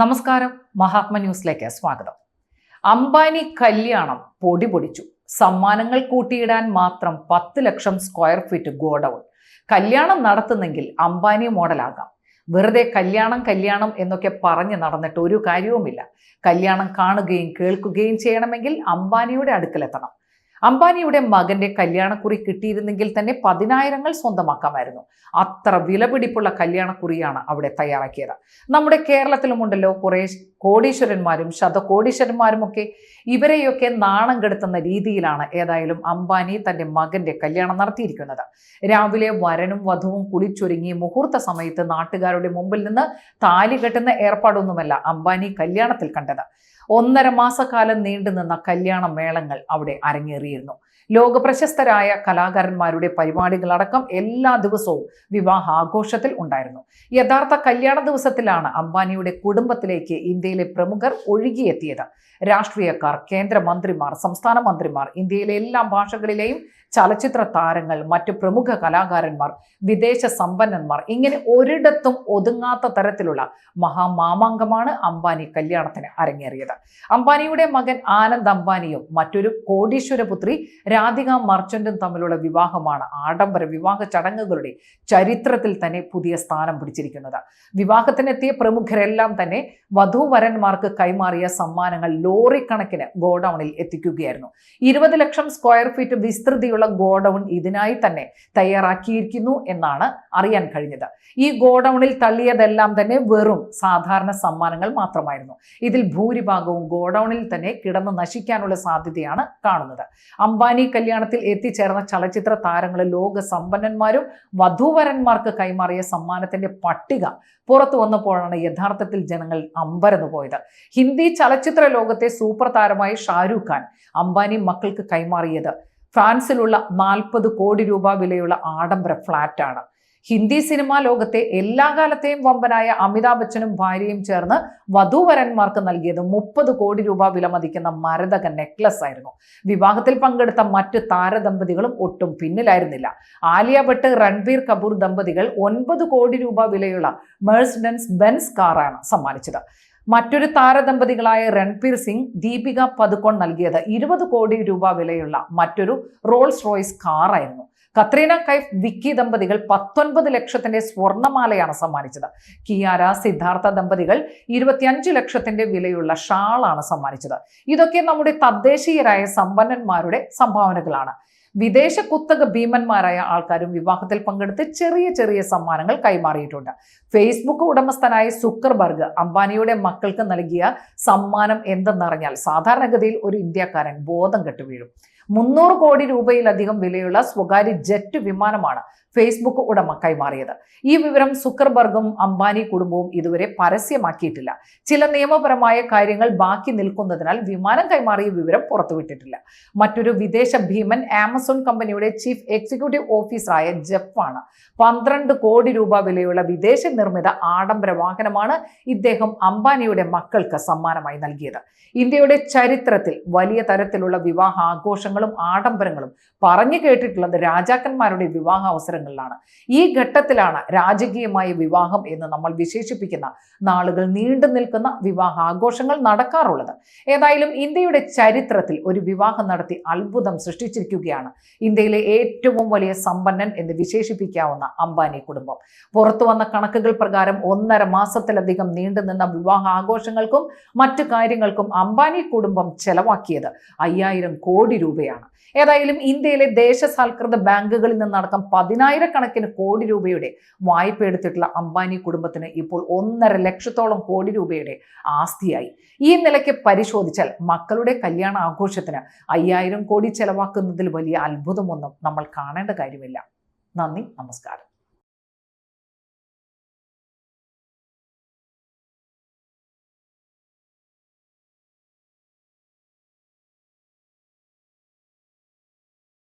നമസ്കാരം. മഹാത്മ ന്യൂസിലേക്ക് സ്വാഗതം. അംബാനി കല്യാണം പൊടി പൊടിച്ചു സമ്മാനങ്ങൾ കൂട്ടിയിടാൻ മാത്രം പത്ത് ലക്ഷം സ്ക്വയർ ഫീറ്റ് ഗോഡൌൺ. കല്യാണം നടത്തുന്നെങ്കിൽ അംബാനി മോഡലാകാം. വെറുതെ കല്യാണം കല്യാണം എന്നൊക്കെ പറഞ്ഞ് നടന്നിട്ട് ഒരു കാര്യവുമില്ല. കല്യാണം കാണുകയും കേൾക്കുകയും ചെയ്യണമെങ്കിൽ അംബാനിയുടെ അടുക്കലെത്തണം. അംബാനിയുടെ മകന്റെ കല്യാണക്കുറി കിട്ടിയിരുന്നെങ്കിൽ തന്നെ പതിനായിരങ്ങൾ സ്വന്തമാക്കാമായിരുന്നു. അത്ര വിലപിടിപ്പുള്ള കല്യാണക്കുറിയാണ് അവിടെ തയ്യാറാക്കിയത്. നമ്മുടെ കേരളത്തിലുമുണ്ടല്ലോ കുറേ കോടീശ്വരന്മാരും ശതകോടീശ്വരന്മാരുമൊക്കെ. ഇവരെയൊക്കെ നാണം കെടുത്തുന്ന രീതിയിലാണ് ഏതായാലും അംബാനി തന്റെ മകന്റെ കല്യാണം നടത്തിയിരിക്കുന്നത്. രാവിലെ വരനും വധുവും കുളിച്ചൊരുങ്ങി മുഹൂർത്ത സമയത്ത് നാട്ടുകാരുടെ മുമ്പിൽ നിന്ന് താലി കെട്ടുന്ന ഏർപ്പാടൊന്നുമല്ല അംബാനി കല്യാണത്തിൽ കണ്ടത്. ഒന്നര മാസക്കാലം നീണ്ടുനിന്ന കല്യാണ മേളങ്ങൾ അവിടെ അരങ്ങേറിയിരുന്നു ലോകപ്രശസ്തരായ കലാകാരന്മാരുടെ പരിപാടികളടക്കം എല്ലാ ദിവസവും വിവാഹ ആഘോഷത്തിൽ ഉണ്ടായിരുന്നു. യഥാർത്ഥ കല്യാണ ദിവസത്തിലാണ് അംബാനിയുടെ കുടുംബത്തിലേക്ക് ഇന്ത്യയിലെ പ്രമുഖർ ഒഴുകിയെത്തിയത്. രാഷ്ട്രീയക്കാർ കേന്ദ്രമന്ത്രിമാർ സംസ്ഥാന മന്ത്രിമാർ ഇന്ത്യയിലെ എല്ലാ ഭാഷകളിലെയും ചലച്ചിത്ര താരങ്ങൾ മറ്റു പ്രമുഖ കലാകാരന്മാർ വിദേശ സമ്പന്നന്മാർ ഇങ്ങനെ ഒരിടത്തും ഒതുങ്ങാത്ത തരത്തിലുള്ള മഹാമാമാങ്കമാണ് അംബാനി കല്യാണത്തിന് അരങ്ങേറിയത്. അംബാനിയുടെ മകൻ ആനന്ദ് അംബാനിയും മറ്റൊരു കോടീശ്വര പുത്രി രാധിക മർച്ചന്റും തമ്മിലുള്ള വിവാഹമാണ് ആഡംബര വിവാഹ ചടങ്ങുകളുടെ ചരിത്രത്തിൽ തന്നെ പുതിയ സ്ഥാനം പിടിച്ചിരിക്കുന്നത്. വിവാഹത്തിനെത്തിയ പ്രമുഖരെല്ലാം തന്നെ വധുവരന്മാർക്ക് കൈമാറിയ സമ്മാനങ്ങൾ ലോറി കണക്കിന് ഗോഡൌണിൽ എത്തിക്കുകയായിരുന്നു. ഇരുപത് ലക്ഷം സ്ക്വയർ ഫീറ്റ് വിസ്തൃതിയുള്ള ഗോഡൌൺ ഇതിനായി തന്നെ തയ്യാറാക്കിയിരിക്കുന്നു എന്നാണ് അറിയാൻ കഴിഞ്ഞത്. ഈ ഗോഡൌണിൽ തള്ളിയതെല്ലാം തന്നെ വെറും സാധാരണ സമ്മാനങ്ങൾ മാത്രമായിരുന്നു. ഇതിൽ ഭൂരിഭാഗവും ഗോഡൌണിൽ തന്നെ കിടന്ന് നശിക്കാനുള്ള സാധ്യതയാണ് കാണുന്നത്. അംബാനി കല്യാണത്തിൽ എത്തിച്ചേർന്ന ചലച്ചിത്ര താരങ്ങൾ ലോക സമ്പന്നന്മാരും വധൂവരന്മാർക്ക് കൈമാറിയ സമ്മാനത്തിന്റെ പട്ടിക പുറത്തു വന്നപ്പോഴാണ് യഥാർത്ഥത്തിൽ ജനങ്ങൾ അമ്പരന്നു പോയത്. ഹിന്ദി ചലച്ചിത്ര ലോകത്തെ സൂപ്പർ താരമായ ഷാരൂഖ് ഖാൻ അംബാനി മക്കൾക്ക് കൈമാറിയത് ഫ്രാൻസിലുള്ള നാൽപ്പത് കോടി രൂപ വിലയുള്ള ആഡംബര ഫ്ലാറ്റാണ് ഹിന്ദി സിനിമാ ലോകത്തെ എല്ലാ കാലത്തെയും വമ്പനായ അമിതാഭ് ബച്ചനും ഭാര്യയും ചേർന്ന് വധൂവരന്മാർക്ക് നൽകിയത് മുപ്പത് കോടി രൂപ വില മതിക്കുന്ന മരതക നെക്ലസ് ആയിരുന്നു. വിവാഹത്തിൽ പങ്കെടുത്ത മറ്റ് താരദമ്പതികളും ഒട്ടും പിന്നിലായിരുന്നില്ല. ആലിയ ഭട്ട് രൺബീർ കപൂർ ദമ്പതികൾ ഒൻപത് കോടി രൂപ വിലയുള്ള മേഴ്സിഡൻസ് ബെൻസ് കാറാണ് സമ്മാനിച്ചത്. മറ്റൊരു താരദമ്പതികളായ രൺബീർ സിംഗ് ദീപിക പതുക്കോൺ നൽകിയത് ഇരുപത് കോടി രൂപ വിലയുള്ള മറ്റൊരു റോൾസ് റോയ്സ് കാറായിരുന്നു. കത്രീന കൈഫ് വിക്കി ദമ്പതികൾ പത്തൊൻപത് ലക്ഷത്തിന്റെ സ്വർണമാലയാണ് സമ്മാനിച്ചത്. കിയാര സിദ്ധാർത്ഥ ദമ്പതികൾ ഇരുപത്തിയഞ്ച് ലക്ഷത്തിന്റെ വിലയുള്ള ഷാളാണ് സമ്മാനിച്ചത്. ഇതൊക്കെ നമ്മുടെ തദ്ദേശീയരായ സമ്പന്നന്മാരുടെ സംഭാവനകളാണ്. വിദേശ കുത്തക ഭീമന്മാരായ ആൾക്കാരും വിവാഹത്തിൽ പങ്കെടുത്ത് ചെറിയ ചെറിയ സമ്മാനങ്ങൾ കൈമാറിയിട്ടുണ്ട്. ഫേസ്ബുക്ക് ഉടമസ്ഥനായ സുക്കർബർഗ് അംബാനിയുടെ മക്കൾക്ക് നൽകിയ സമ്മാനം എന്തെന്നറിഞ്ഞാൽ സാധാരണഗതിയിൽ ഒരു ഇന്ത്യക്കാരൻ ബോധം കെട്ടുവീഴും. മുന്നൂറ് കോടി രൂപയിലധികം വിലയുള്ള സ്വകാര്യ ജെറ്റ് വിമാനമാണ് ഫേസ്ബുക്ക് ഉടമ കൈമാറിയത് ഈ വിവരം സുക്കർബർഗും അംബാനി കുടുംബവും ഇതുവരെ പരസ്യമാക്കിയിട്ടില്ല. ചില നിയമപരമായ കാര്യങ്ങൾ ബാക്കി നിൽക്കുന്നതിനാൽ വിമാനം കൈമാറിയ വിവരം പുറത്തുവിട്ടിട്ടില്ല. മറ്റൊരു വിദേശ ഭീമൻ ആമസോൺ കമ്പനിയുടെ ചീഫ് എക്സിക്യൂട്ടീവ് ഓഫീസറായ ജെഫാണ്. പന്ത്രണ്ട് കോടി രൂപ വിലയുള്ള വിദേശ നിർമ്മിത ആഡംബര വാഹനമാണ് ഇദ്ദേഹം അംബാനിയുടെ മക്കൾക്ക് സമ്മാനമായി നൽകിയത്. ഇന്ത്യയുടെ ചരിത്രത്തിൽ വലിയ തരത്തിലുള്ള വിവാഹ ആഘോഷങ്ങളും ആഡംബരങ്ങളും പറഞ്ഞു കേട്ടിട്ടുള്ളത് രാജാക്കന്മാരുടെ വിവാഹ അവസരങ്ങളിലാണ് ഈ ഘട്ടത്തിലാണ് രാജകീയമായ വിവാഹം എന്ന് നമ്മൾ വിശേഷിപ്പിക്കുന്ന നാളുകൾ നീണ്ടു നിൽക്കുന്ന വിവാഹ ആഘോഷങ്ങൾ നടക്കാറുള്ളത്. ഏതായാലും ഇന്ത്യയുടെ ചരിത്രത്തിൽ ഒരു വിവാഹം നടത്തി അത്ഭുതം സൃഷ്ടിച്ചിരിക്കുകയാണ് ഇന്ത്യയിലെ ഏറ്റവും വലിയ സമ്പന്നൻ എന്ന് വിശേഷിപ്പിക്കാവുന്ന അംബാനി കുടുംബം. പുറത്തു വന്ന കണക്കുകൾ പ്രകാരം ഒന്നര മാസത്തിലധികം നീണ്ടുനിന്ന വിവാഹ ആഘോഷങ്ങൾക്കും മറ്റു കാര്യങ്ങൾക്കും അംബാനി കുടുംബം ചെലവാക്കിയത് അയ്യായിരം കോടി രൂപയാണ്. ഏതായാലും ഇന്ത്യയിലെ ദേശസാൽകൃത ബാങ്കുകളിൽ നിന്നടക്കം പതിനായിരക്കണക്കിന് കോടി രൂപയുടെ വായ്പ എടുത്തിട്ടുള്ള അംബാനി കുടുംബത്തിന് ഇപ്പോൾ ഒന്നര ലക്ഷത്തോളം കോടി രൂപയുടെ ആസ്തിയായി. ഈ നിലയ്ക്ക് പരിശോധിച്ചാൽ മക്കളുടെ കല്യാണ ആഘോഷത്തിന് അയ്യായിരം കോടി ചെലവാക്കുന്നതിൽ വലിയ അത്ഭുതമൊന്നും നമ്മൾ കാണേണ്ട കാര്യമില്ല. നന്ദി നമസ്കാരം.